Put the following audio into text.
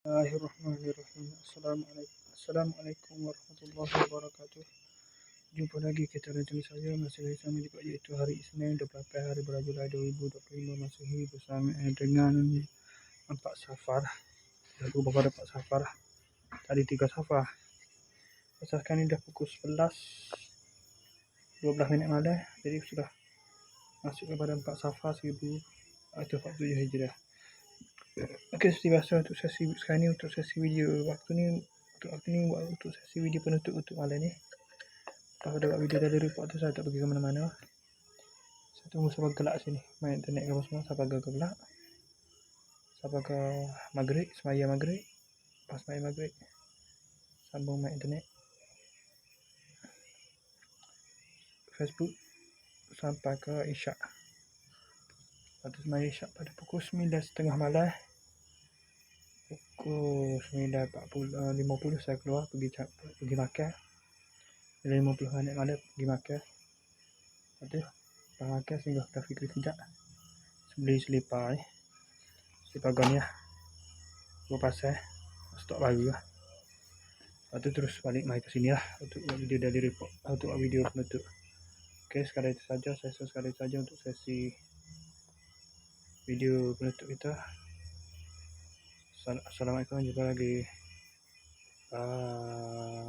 Bismillahirrahmanirrahim. Assalamualaikum. Assalamualaikum warahmatullahi wabarakatuh. Jumpa lagi kita dengan saya masih sama juga iaitu hari Isnin 28 hari Julai 2025 Masihi bersama dengan 4 Safar. Lalu baru dapat Safar. Tadi 3 Safar. Asalkan ini dah pukul 11 12 minit malam jadi sudah masuk kepada 4 Safar 1447 Hijrah. Okey, seperti biasa untuk sesi sekarang ni untuk sesi video waktu ni untuk waktu ni buat untuk sesi video penutup untuk malam ni. Kalau ada video dari report tu saya tak pergi ke mana-mana. Saya tunggu sampai gelap sini. Main internet ke semua sampai gelap gelap. Sampai ke maghrib, semaya maghrib. Pas semaya maghrib. Sambung main internet. Facebook sampai ke Isyak. Lepas tu semaya Isyak pada pukul 9.30 malam. Pukul 9.50 saya keluar pergi pergi makan. Dari 50 minit malam pergi makan. Lepas tu lepas makan sehingga dah fikir sekejap. Beli selipar ni. Selipar gani lah. Dua pasal. Stok baru lah. Lepas tu terus balik mai ke sini lah. Untuk buat video dari report. Untuk buat video penutup. Okey, sekali itu saja. Saya sekali itu saja untuk sesi video penutup kita. Assalamualaikum. Jumpa lagi. Bye.